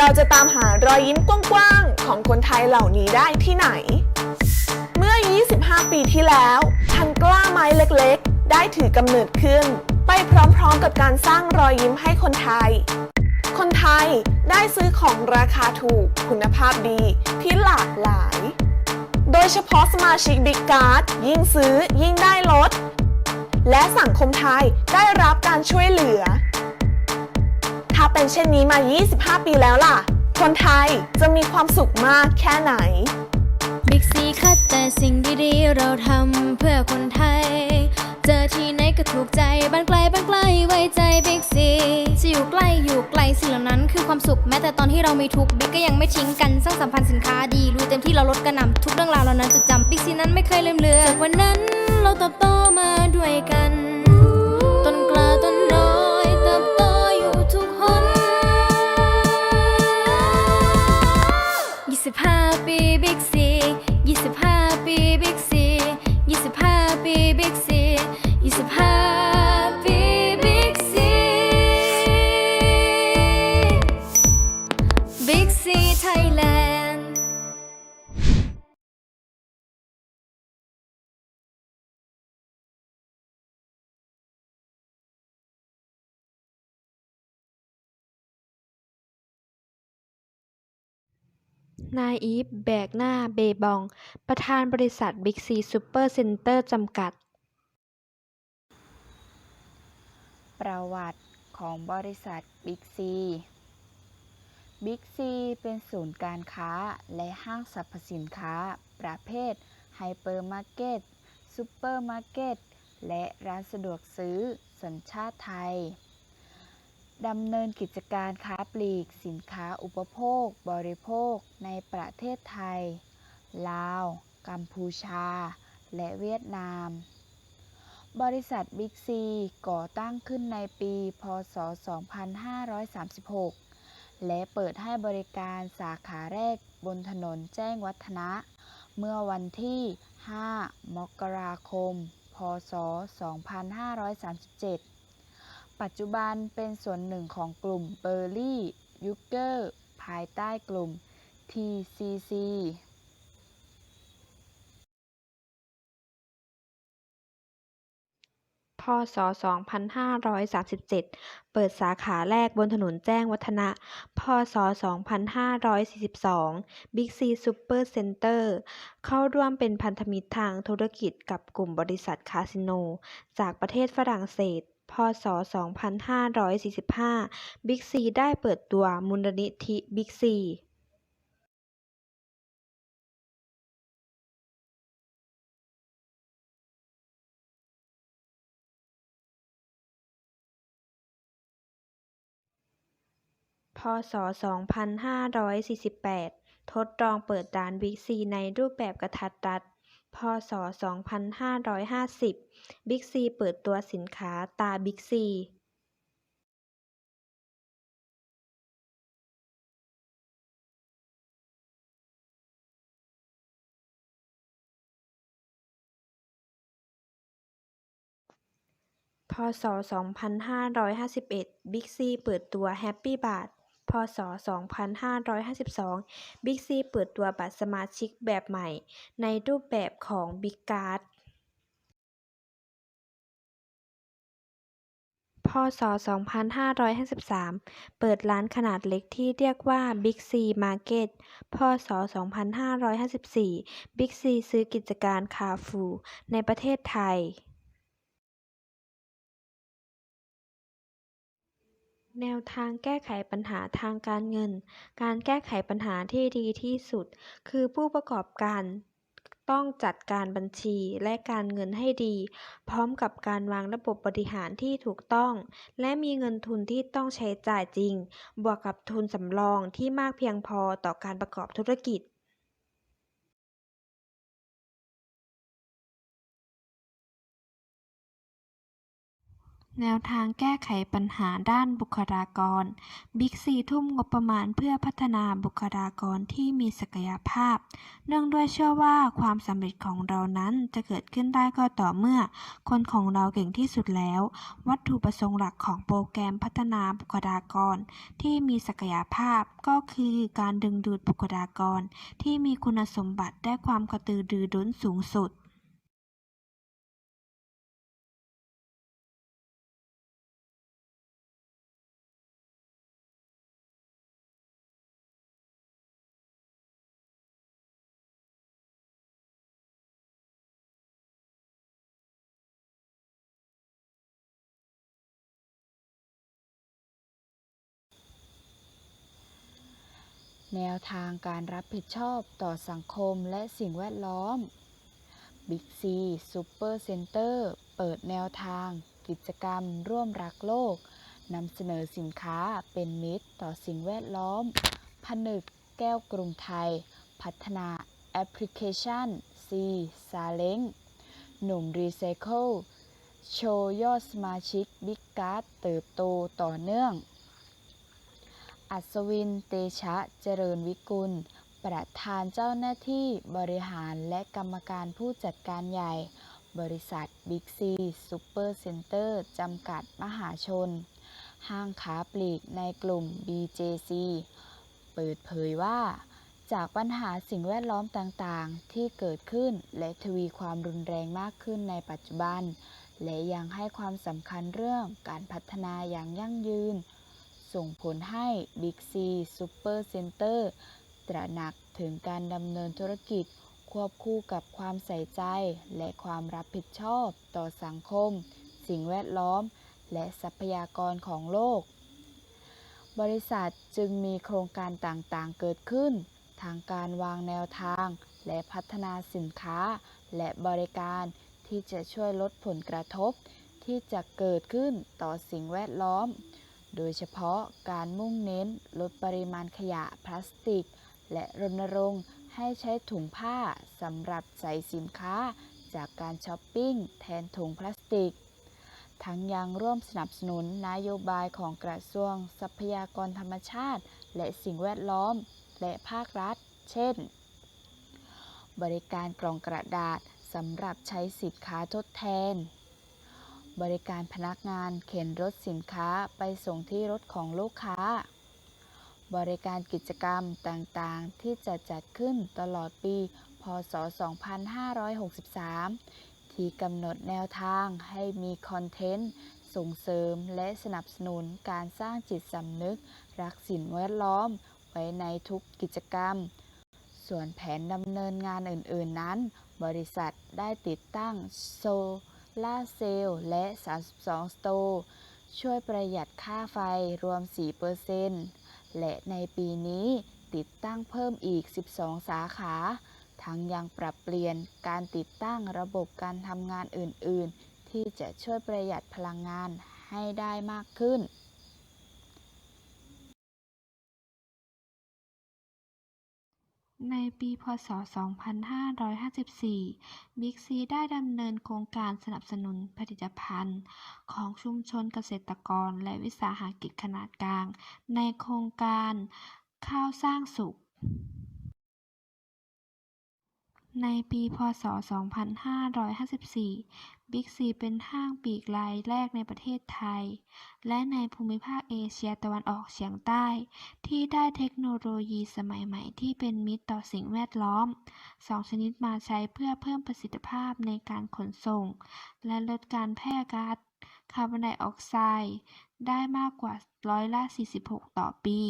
เราจะตามหารอยยิ้มกว้างๆ ของคนไทยเหล่านี้ได้ที่ไหน เมื่อ 25 ปีที่แล้วพันกล้าไม้เล็กๆ ได้ถือกำเนิดขึ้น ไปพร้อมๆกับการสร้างรอยยิ้มให้คนไทย คนไทยได้ซื้อของราคาถูกคุณภาพดีที่หลากหลาย โดยเฉพาะสมาชิกบิ๊กการ์ดยิ่งซื้อยิ่งได้ลด และสังคมไทยได้รับการช่วยเหลือ เป็นเช่นนี้มา 25 ปีแล้วล่ะ คนไทยจะมีความสุขมากแค่ไหน บิ๊กซีคัดแต่สิ่งดีๆ เราทำเพื่อคนไทย เจอที่ไหนก็ถูกใจ บ้านไกลบ้านไกลไว้ใจบิ๊กซีจะอยู่ใกล้อยู่ไกลสิ่งเหล่านั้นคือความสุขแม้แต่ตอนที่เรามีทุกข์บิ๊กก็ยังไม่ทิ้งกันสร้างสัมพันธ์สินค้าดีรู้เต็มที่เราลดกระหน่ำทุกเรื่องราวเหล่านั้นจะจำบิ๊กซีนั้นไม่เคยลืมเลือนจากวันนั้นเราเติบโตมาด้วยกัน นายอีฟ แบกหน้า เบบอง ประธานบริษัทบิ๊กซีซูเปอร์เซ็นเตอร์จำกัด ประวัติของบริษัทบิ๊กซีบิ๊กซีเป็นศูนย์การค้าและห้างสรรพสินค้า ประเภทไฮเปอร์มาร์เก็ตซูเปอร์มาร์เก็ต และร้านสะดวกซื้อสัญชาติไทย ดำเนินกิจการค้าปลีกสินค้าอุปโภค บริโภคในประเทศไทย ลาว กัมพูชา และเวียดนาม บริษัทบิ๊กซีก่อตั้งขึ้นในปี พ.ศ.2536 และเปิดให้บริการสาขาแรกบนถนนแจ้งวัฒนะ เมื่อวันที่ 5 มกราคม พ.ศ.2537 ปัจจุบันเป็นส่วนหนึ่งของกลุ่มเบอร์ลี่ยูเกอร์ภายใต้กลุ่ม TCC พศ 2537 เปิดสาขาแรกบนถนนแจ้งวัฒนะ พศ 2542 บิ๊กซีซูเปอร์เซ็นเตอร์ เข้าร่วมเป็นพันธมิตรทางธุรกิจกับกลุ่มบริษัทคาสิโน จากประเทศฝรั่งเศส พศ 2545 บิ๊กซีได้เปิดตัวมูลนิธิบิ๊กซีพศ 2548 ทดลองเปิดร้านบิ๊กซีในรูปแบบกระทัดรัด พศ 2550 บิ๊กซีเปิดตัวสินค้าตาบิ๊กซีพศ 2551 บิ๊กซีเปิดตัวแฮปปี้บาท พศ 2552 บิ๊กซีเปิดตัวบัตรสมาชิกแบบใหม่ ในรูปแบบของบิ๊กการ์ดพศ 2553 เปิดร้านขนาดเล็กที่เรียกว่า Big C Market พศ 2554บิ๊กซีซื้อกิจการคาฟู ในประเทศไทย แนวทางแก้ไขปัญหาทางการเงิน การแก้ไขปัญหาที่ดีที่สุด คือผู้ประกอบการต้องจัดการบัญชีและการเงินให้ดี พร้อมกับการวางระบบบริหารที่ถูกต้อง และมีเงินทุนที่ต้องใช้จ่ายจริง บวกกับทุนสำรองที่มากเพียงพอต่อการประกอบธุรกิจ แนวทางแก้ไขปัญหาด้านบุคลากร บิ๊กซีทุ่มงบประมาณเพื่อพัฒนาบุคลากรที่มีศักยภาพ เนื่องด้วยเชื่อว่าความสำเร็จของเรานั้นจะเกิดขึ้นได้ก็ต่อเมื่อ คนของเราเก่งที่สุดแล้ว วัตถุประสงค์หลักของโปรแกรมพัฒนาบุคลากร ที่มีศักยภาพก็คือการดึงดูดบุคลากร ที่มีคุณสมบัติและความกระตือรือร้นสูงสุด แนวทางการรับผิดชอบต่อสังคมและสิ่งแวดล้อม Big C Super Center เปิดแนวทาง กิจกรรม ร่วมรักโลกนำเสนอสินค้าเป็นมิตรต่อสิ่งแวดล้อม ผนึกแก้วกรุงไทย พัฒนาแอปพลิเคชัน C ซาเล้งหนุ่มรีไซเคิลโชว์ยอดสมาชิกบิ๊กการ์ดเติบโตต่อเนื่อง อัศวิน เตชะ เจริญวิกุล ประธานเจ้าหน้าที่บริหารและกรรมการผู้จัดการใหญ่ บริษัทบิ๊กซีซูเปอร์เซ็นเตอร์จำกัดมหาชน ห้างค้าปลีกในกลุ่ม BJC เปิดเผยว่า จากปัญหาสิ่งแวดล้อมต่างๆ ที่เกิดขึ้นและทวีความรุนแรงมากขึ้นในปัจจุบัน และยังให้ความสำคัญเรื่องการพัฒนาอย่างยั่งยืน ส่งผลให้ Big C Super Center ตระหนักถึงการดำเนินธุรกิจควบคู่กับความใส่ใจและความรับผิดชอบต่อสังคม สิ่งแวดล้อม และทรัพยากรของโลก บริษัทจึงมีโครงการต่างๆเกิดขึ้น ทางการวางแนวทาง และพัฒนาสินค้า และบริการที่จะช่วยลดผลกระทบ ที่จะเกิดขึ้นต่อสิ่งแวดล้อม โดยเฉพาะการมุ่งเน้นลดปริมาณขยะพลาสติก และรณรงค์ให้ใช้ถุงผ้าสำหรับใส่สินค้าจากการช้อปปิ้งแทนถุงพลาสติก ทั้งยังร่วมสนับสนุนนโยบายของกระทรวงทรัพยากรธรรมชาติ และสิ่งแวดล้อม และภาครัฐ เช่น บริการกล่องกระดาษสำหรับใช้สินค้าทดแทน บริการพนักงานเข็นรถสินค้าไปส่งที่รถของลูกค้า บริการกิจกรรมต่างๆ ที่จะจัดขึ้นตลอดปี พศ 2563 ที่กำหนดแนวทางให้มีคอนเทนต์ ส่งเสริมและสนับสนุนการสร้างจิตสำนึก รักสิ่งแวดล้อม ไว้ในทุกกิจกรรม ส่วนแผนดำเนินงานอื่น ๆ นั้น บริษัทได้ติดตั้งโซ ล่าเซลล์และ 32 สโตร์ช่วยประหยัดค่าไฟรวม 4%และในปีนี้ติดตั้งเพิ่มอีก 12 สาขา ทั้งยังปรับเปลี่ยนการติดตั้งระบบการทำงานอื่น ๆ ที่จะช่วยประหยัดพลังงานให้ได้มากขึ้น ในปีพ.ศ.2554 บิ๊กซีได้ดำเนินโครงการสนับสนุนผลิตภัณฑ์ ของชุมชนเกษตรกรและวิสาหกิจขนาดกลาง ในโครงการข้าวสร้างสุข ในปีพ.ศ.2554 บิ๊กซีเป็นห้างปลีกรายแรกในประเทศไทย และในภูมิภาคเอเชียตะวันออกเฉียงใต้ ที่ได้เทคโนโลยีสมัยใหม่ที่เป็นมิตรต่อสิ่งแวดล้อมสองชนิดมาใช้เพื่อเพิ่มประสิทธิภาพในการขนส่ง และลดการแพร่ก๊าซคาร์บอนไดออกไซด์ได้มากกว่าร้อยละ 46 ต่อปี